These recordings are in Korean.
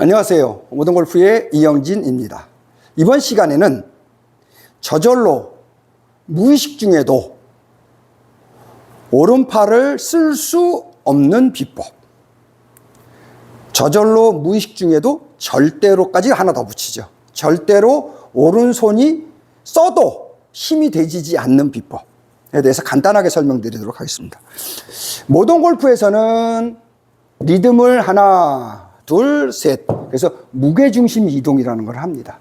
안녕하세요. 모던골프의 이영진입니다. 이번 시간에는 저절로 무의식 중에도 오른팔을 쓸 수 없는 비법. 저절로 무의식 중에도 절대로까지 하나 더 붙이죠. 절대로 오른손이 써도 힘이 되지지 않는 비법에 대해서 간단하게 설명드리도록 하겠습니다. 모던 골프에서는 리듬을 하나, 둘, 셋. 그래서 무게중심 이동이라는 걸 합니다.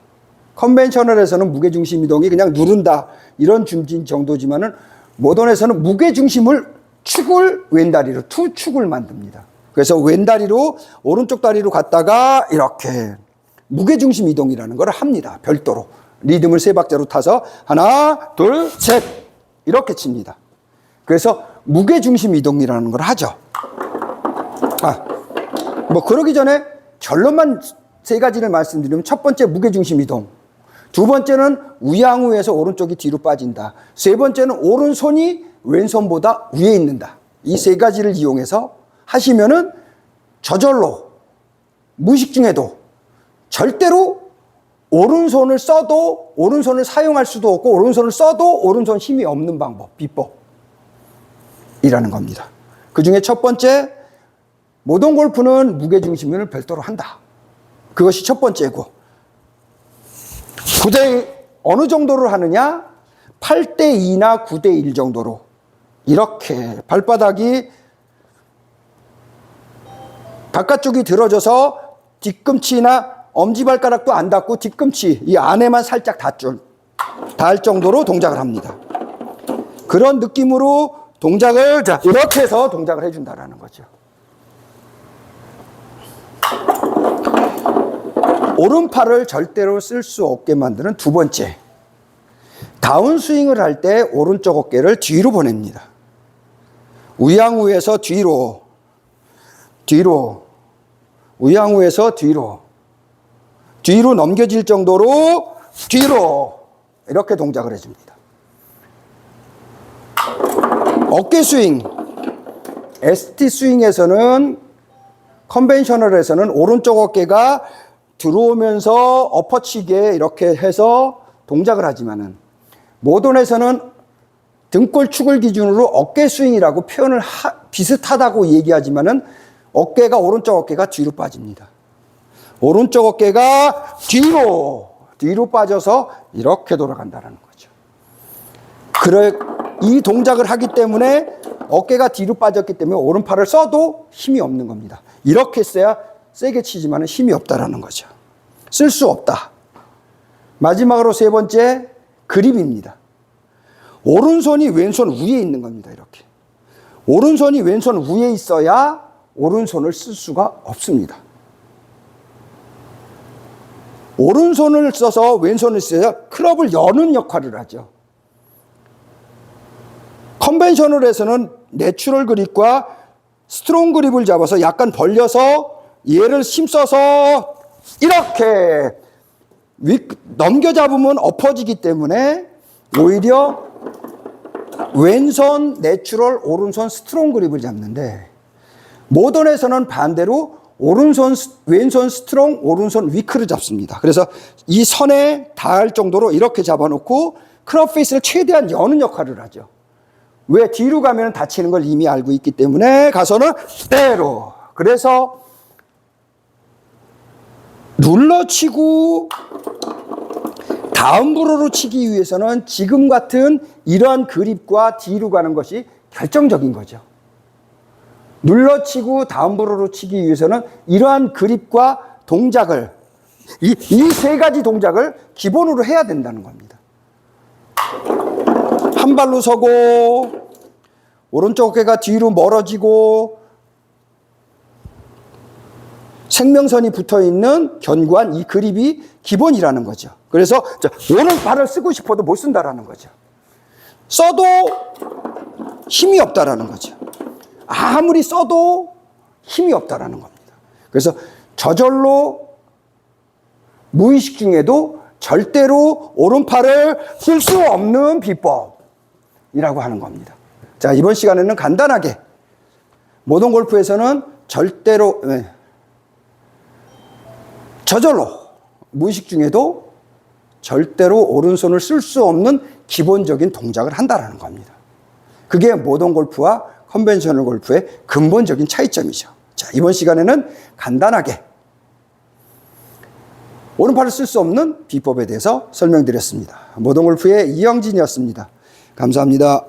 컨벤셔널에서는 무게중심 이동이 그냥 누른다. 이런 중진 정도지만은 모던에서는 무게중심을 축을 왼다리로, 투 축을 만듭니다. 그래서 왼다리로, 오른쪽 다리로 갔다가 이렇게 무게중심 이동이라는 걸 합니다. 별도로. 리듬을 세 박자로 타서 하나, 둘, 셋. 이렇게 칩니다. 그래서 무게중심 이동이라는 걸 하죠. 아, 뭐 그러기 전에 결론만 세 가지를 말씀드리면 첫 번째 무게중심 이동. 두 번째는 우양우에서 오른쪽이 뒤로 빠진다. 세 번째는 오른손이 왼손보다 위에 있는다. 이 세 가지를 이용해서 하시면은 저절로 무의식 중에도 절대로 오른손을 써도 오른손을 사용할 수도 없고 오른손을 써도 오른손 힘이 없는 방법, 비법이라는 겁니다. 그 중에 첫 번째 모던 골프는 무게중심을 별도로 한다. 그것이 첫 번째고. 9대 어느 정도를 하느냐? 8대 2나 9대 1 정도로. 이렇게 발바닥이 바깥쪽이 들어져서 뒤꿈치나 엄지발가락도 안 닿고 뒤꿈치 이 안에만 살짝 닿줄 닿을 정도로 동작을 합니다. 그런 느낌으로 동작을 자, 이렇게 해서 동작을 해준다라는 거죠. 오른팔을 절대로 쓸 수 없게 만드는 두 번째. 다운스윙을 할 때 오른쪽 어깨를 뒤로 보냅니다. 우양우에서 뒤로, 뒤로, 우양우에서 뒤로, 뒤로 넘겨질 정도로 뒤로 이렇게 동작을 해줍니다. 어깨 스윙, ST 스윙에서는 컨벤셔널에서는 오른쪽 어깨가 들어오면서 엎어치게 이렇게 해서 동작을 하지만은 모던에서는 등골축을 기준으로 어깨 스윙이라고 표현을 하, 비슷하다고 얘기하지만은 어깨가 오른쪽 어깨가 뒤로 빠집니다. 오른쪽 어깨가 뒤로 뒤로 빠져서 이렇게 돌아간다는 거죠. 그래 이 동작을 하기 때문에 어깨가 뒤로 빠졌기 때문에 오른팔을 써도 힘이 없는 겁니다. 이렇게 써야 세게 치지만 힘이 없다라는 거죠. 쓸 수 없다. 마지막으로 세 번째 그립입니다. 오른손이 왼손 위에 있는 겁니다. 이렇게. 오른손이 왼손 위에 있어야 오른손을 쓸 수가 없습니다. 오른손을 써서 왼손을 써야 클럽을 여는 역할을 하죠. 컨벤셔널에서는 내추럴 그립과 스트롱 그립을 잡아서 약간 벌려서 얘를 힘써서 이렇게 위, 넘겨 잡으면 엎어지기 때문에 오히려 왼손 내추럴 오른손 스트롱 그립을 잡는데 모던에서는 반대로 오른손 왼손 스트롱 오른손 위크를 잡습니다. 그래서 이 선에 닿을 정도로 이렇게 잡아놓고 크롭 페이스를 최대한 여는 역할을 하죠. 왜 뒤로 가면 다치는 걸 이미 알고 있기 때문에 가서는 때로 그래서 눌러치고 다음 브로로 치기 위해서는 지금 같은 이러한 그립과 뒤로 가는 것이 결정적인 거죠. 눌러치고 다음 브로로 치기 위해서는 이러한 그립과 동작을 이 세 가지 동작을 기본으로 해야 된다는 겁니다. 한 발로 서고 오른쪽 어깨가 뒤로 멀어지고 생명선이 붙어 있는 견고한 이 그립이 기본이라는 거죠. 그래서 오른발을 쓰고 싶어도 못 쓴다라는 거죠. 써도 힘이 없다라는 거죠. 아무리 써도 힘이 없다라는 겁니다. 그래서 저절로 무의식 중에도 절대로 오른팔을 쓸 수 없는 비법이라고 하는 겁니다. 자, 이번 시간에는 간단하게 모던 골프에서는 절대로 네. 저절로 무의식 중에도 절대로 오른손을 쓸 수 없는 기본적인 동작을 한다라는 겁니다. 그게 모던 골프와 컨벤셔널 골프의 근본적인 차이점이죠. 자, 이번 시간에는 간단하게 오른팔을 쓸 수 없는 비법에 대해서 설명드렸습니다. 모던 골프의 이영진이었습니다. 감사합니다.